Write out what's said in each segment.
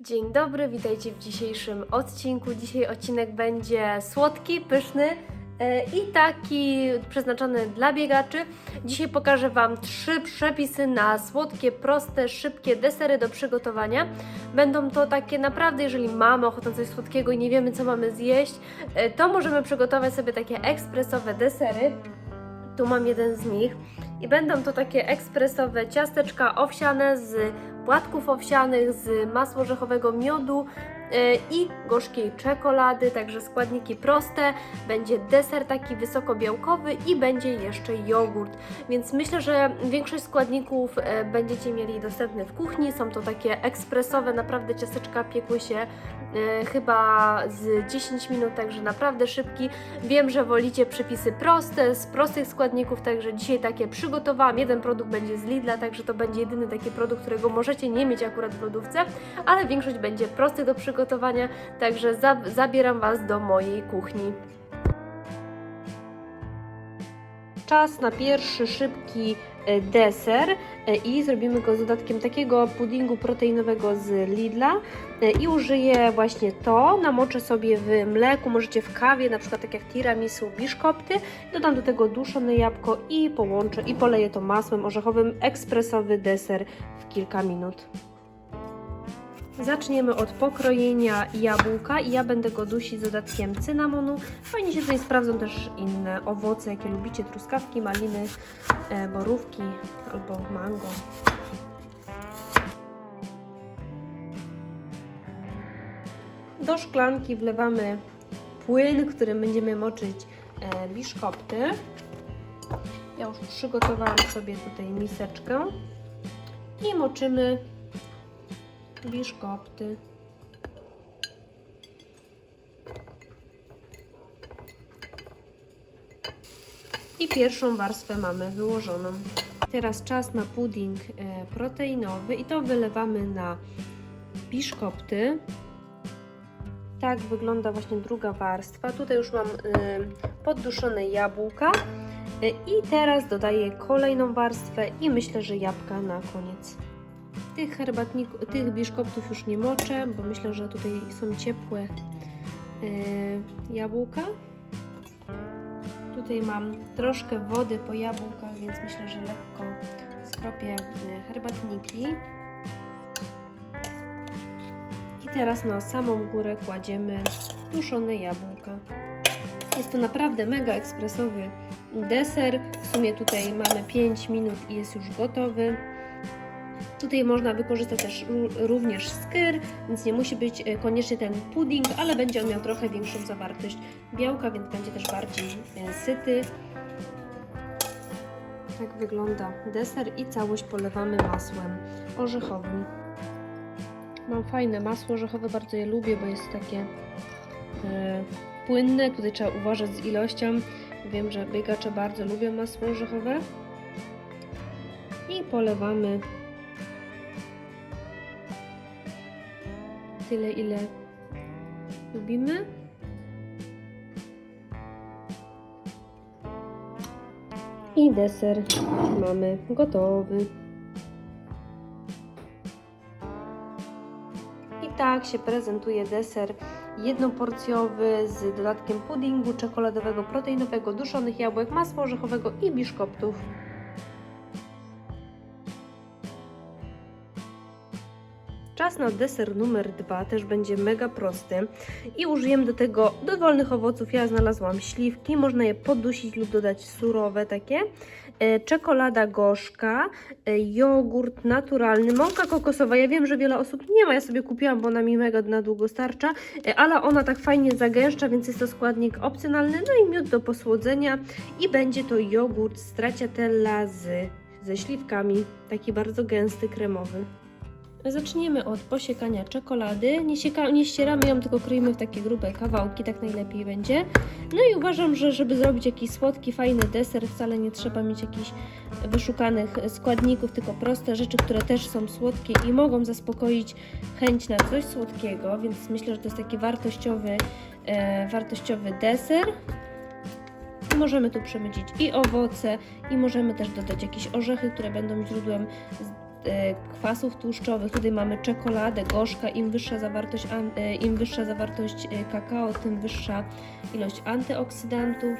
Dzień dobry, witajcie w dzisiejszym odcinku. Dzisiaj odcinek będzie słodki, pyszny e, i taki przeznaczony dla biegaczy. Dzisiaj pokażę Wam trzy przepisy na słodkie, proste, szybkie desery do przygotowania. Będą to takie naprawdę, jeżeli mamy ochotę coś słodkiego i nie wiemy co mamy zjeść, e, to możemy przygotować sobie takie ekspresowe desery. Tu mam jeden z nich. I będą to takie ekspresowe ciasteczka owsiane z płatków owsianych, z masła orzechowego miodu i gorzkiej czekolady, także składniki proste. Będzie deser taki wysokobiałkowy i będzie jeszcze jogurt. Więc myślę, że większość składników e, będziecie mieli dostępne w kuchni. Są to takie ekspresowe, naprawdę ciasteczka piekły się e, chyba z 10 minut, także naprawdę szybki. Wiem, że wolicie przepisy proste, z prostych składników, także dzisiaj takie przygotowałam. Jeden produkt będzie z Lidla, także to będzie jedyny taki produkt, którego możecie nie mieć akurat w lodówce, ale większość będzie prosty do przygotowania, także za zabieram Was do mojej kuchni. Czas na pierwszy szybki e, deser e, i zrobimy go z dodatkiem takiego puddingu proteinowego z Lidla E, i użyję właśnie to, namoczę sobie w mleku, możecie w kawie, na przykład tak jak tiramisu, biszkopty, dodam do tego duszone jabłko i połączę i poleję to masłem orzechowym, ekspresowy deser w kilka minut. Zaczniemy od pokrojenia jabłka i ja będę go dusić z dodatkiem cynamonu. Fajnie się tutaj sprawdzą też inne owoce, jakie lubicie, truskawki, maliny, e, borówki albo mango. Do szklanki wlewamy płyn, którym będziemy moczyć e, biszkopty. Ja już przygotowałam sobie tutaj miseczkę i moczymy biszkopty. I pierwszą warstwę mamy wyłożoną. Teraz czas na pudding e, proteinowy i to wylewamy na biszkopty. Tak wygląda właśnie druga warstwa. Tutaj już mam y, podduszone jabłka. Y, I teraz dodaję kolejną warstwę i myślę, że jabłka na koniec. Tych herbatników, tych biszkoptów już nie moczę, bo myślę, że tutaj są ciepłe y, jabłka. Tutaj mam troszkę wody po jabłkach, więc myślę, że lekko skropię y, herbatniki. I teraz na samą górę kładziemy duszone jabłka. Jest to naprawdę mega ekspresowy deser. W sumie tutaj mamy 5 minut i jest już gotowy. Tutaj można wykorzystać też ró- również skyr, więc nie musi być e, koniecznie ten pudding, ale będzie on miał trochę większą zawartość białka, więc będzie też bardziej e, syty. Tak wygląda deser i całość polewamy masłem orzechowym. Mam fajne masło orzechowe, bardzo je lubię, bo jest takie e, płynne. Tutaj trzeba uważać z ilością. Wiem, że biegacze bardzo lubią masło orzechowe. I polewamy tyle, ile lubimy. I deser mamy gotowy. I tak się prezentuje deser jednoporcjowy z dodatkiem puddingu czekoladowego, proteinowego, duszonych jabłek, masła orzechowego i biszkoptów. Czas na deser numer dwa też będzie mega prosty i użyjemy do tego dowolnych owoców. Ja znalazłam śliwki, można je podusić lub dodać surowe takie. E, Czekolada gorzka, e, jogurt naturalny, mąka kokosowa. Ja wiem, że wiele osób nie ma, ja sobie kupiłam, bo ona mi mega na długo starcza, e, ale ona tak fajnie zagęszcza, więc jest to składnik opcjonalny. No i miód do posłodzenia i będzie to jogurt stracciatella z, ze śliwkami, taki bardzo gęsty, kremowy. Zaczniemy od posiekania czekolady. Nie, sieka, nie ścieramy ją, tylko kroimy w takie grube kawałki, tak najlepiej będzie. No i uważam, że żeby zrobić jakiś słodki, fajny deser, wcale nie trzeba mieć jakichś wyszukanych składników, tylko proste rzeczy, które też są słodkie i mogą zaspokoić chęć na coś słodkiego, więc myślę, że to jest taki wartościowy, e, wartościowy deser. Możemy tu przemycić i owoce, i możemy też dodać jakieś orzechy, które będą źródłem kwasów tłuszczowych. Tutaj mamy czekoladę, gorzka. Im wyższa zawartość, e, im wyższa zawartość e, kakao, tym wyższa ilość antyoksydantów.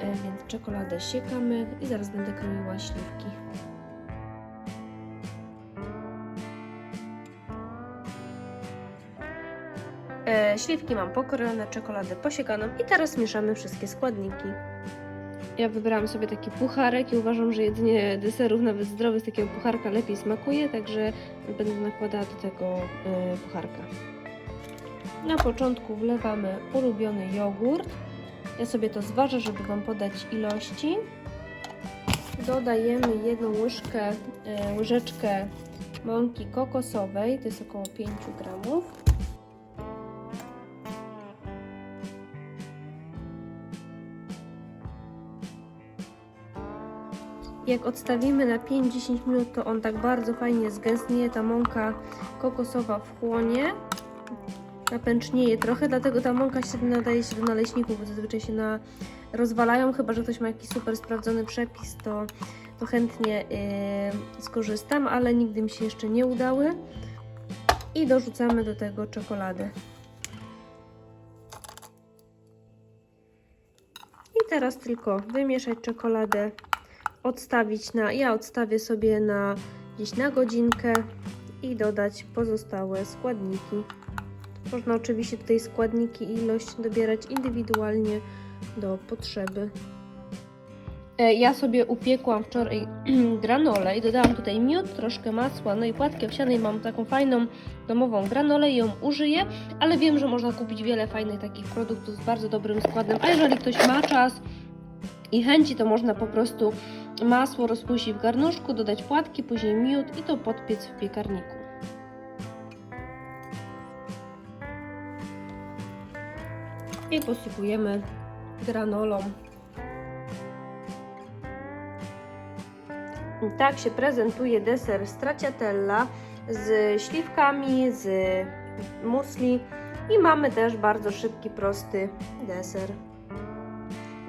E, Więc czekoladę siekamy i zaraz będę kroiła śliwki. E, śliwki mam pokrojone, czekoladę posiekaną i teraz mieszamy wszystkie składniki. Ja wybrałam sobie taki pucharek i uważam, że jedzenie deserów, nawet zdrowych, z takiego pucharka lepiej smakuje, także będę nakładała do tego e, pucharka. Na początku wlewamy ulubiony jogurt. Ja sobie to zważę, żeby Wam podać ilości. Dodajemy jedną łyżkę, e, łyżeczkę mąki kokosowej, to jest około 5 gramów. Jak odstawimy na 5-10 minut, to on tak bardzo fajnie zgęstnieje, ta mąka kokosowa wchłonie, napęcznieje trochę, dlatego ta mąka się nadaje się do naleśników, bo zazwyczaj się na, rozwalają, chyba że ktoś ma jakiś super sprawdzony przepis, to, to chętnie yy, skorzystam, ale nigdy mi się jeszcze nie udały. I dorzucamy do tego czekoladę. I teraz tylko wymieszać czekoladę odstawić na, ja odstawię sobie na gdzieś na godzinkę i dodać pozostałe składniki. Można oczywiście tutaj składniki i ilość dobierać indywidualnie do potrzeby. E, Ja sobie upiekłam wczoraj granolę i dodałam tutaj miód, troszkę masła, no i płatki owsiane i mam taką fajną domową granolę i ją użyję, ale wiem, że można kupić wiele fajnych takich produktów z bardzo dobrym składem, a jeżeli ktoś ma czas i chęci, to można po prostu masło rozpuścić w garnuszku, dodać płatki, później miód i to podpiec w piekarniku. I posypujemy granolą. Tak się prezentuje deser stracciatella z śliwkami, z musli i mamy też bardzo szybki, prosty deser.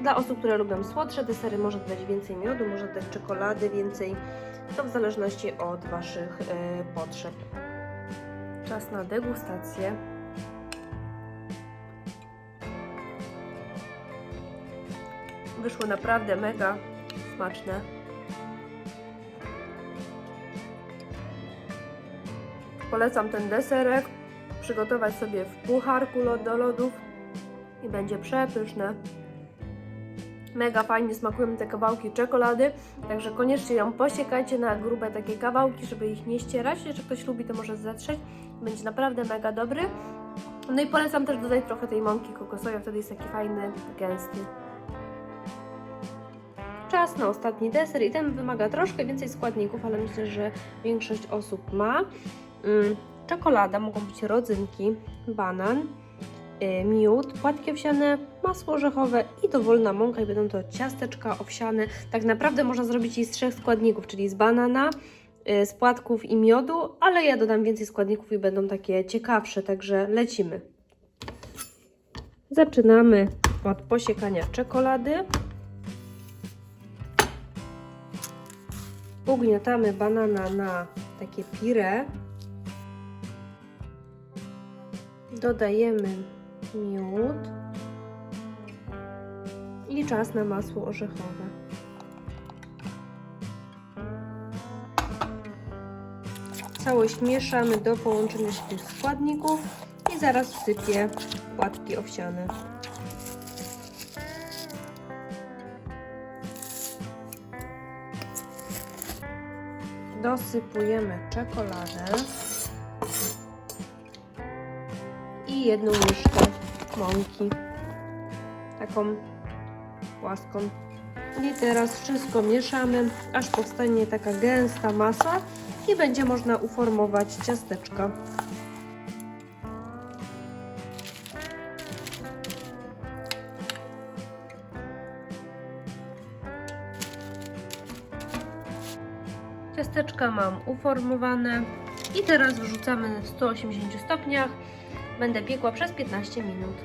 Dla osób, które lubią słodsze desery, może dodać więcej miodu, może dodać czekolady, więcej, to w zależności od Waszych e, potrzeb. Czas na degustację. Wyszło naprawdę mega smaczne. Polecam ten deserek przygotować sobie w pucharku do lodów i będzie przepyszne. Mega fajnie smakują te kawałki czekolady, także koniecznie ją posiekajcie na grube takie kawałki, żeby ich nie ścierać. Jeżeli ktoś lubi, to może zetrzeć. Będzie naprawdę mega dobry. No i polecam też dodać trochę tej mąki kokosowej, wtedy jest taki fajny, gęsty. Czas na ostatni deser i ten wymaga troszkę więcej składników, ale myślę, że większość osób ma. Mm, czekolada, mogą być rodzynki, banan, miód, płatki owsiane, masło orzechowe i dowolna mąka i będą to ciasteczka owsiane. Tak naprawdę można zrobić je z trzech składników, czyli z banana, y, z płatków i miodu, ale ja dodam więcej składników i będą takie ciekawsze, także lecimy. Zaczynamy od posiekania czekolady. Ugniatamy banana na takie pire. Dodajemy miód i czas na masło orzechowe. Całość mieszamy do połączenia się tych składników i zaraz wsypię płatki owsiane. Dosypujemy czekoladę i jedną łyżkę mąki. Taką płaską. I teraz wszystko mieszamy, aż powstanie taka gęsta masa i będzie można uformować ciasteczka. Ciasteczka mam uformowane i teraz wrzucamy w 180 stopniach. Będę piekła przez 15 minut.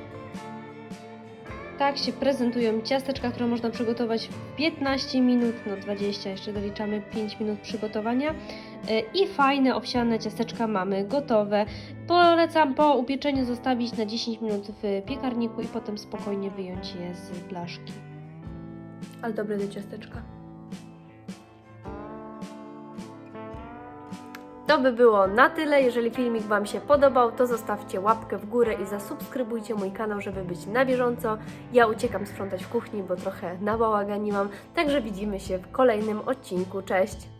Tak się prezentują ciasteczka, które można przygotować w 15 minut, no 20, jeszcze doliczamy 5 minut przygotowania. E, I fajne owsiane ciasteczka mamy gotowe. Polecam po upieczeniu zostawić na 10 minut w piekarniku i potem spokojnie wyjąć je z blaszki. Ale dobre do ciasteczka. To by było na tyle. Jeżeli filmik Wam się podobał, to zostawcie łapkę w górę i zasubskrybujcie mój kanał, żeby być na bieżąco. Ja uciekam sprzątać w kuchni, bo trochę nabałaganiłam. Także widzimy się w kolejnym odcinku. Cześć!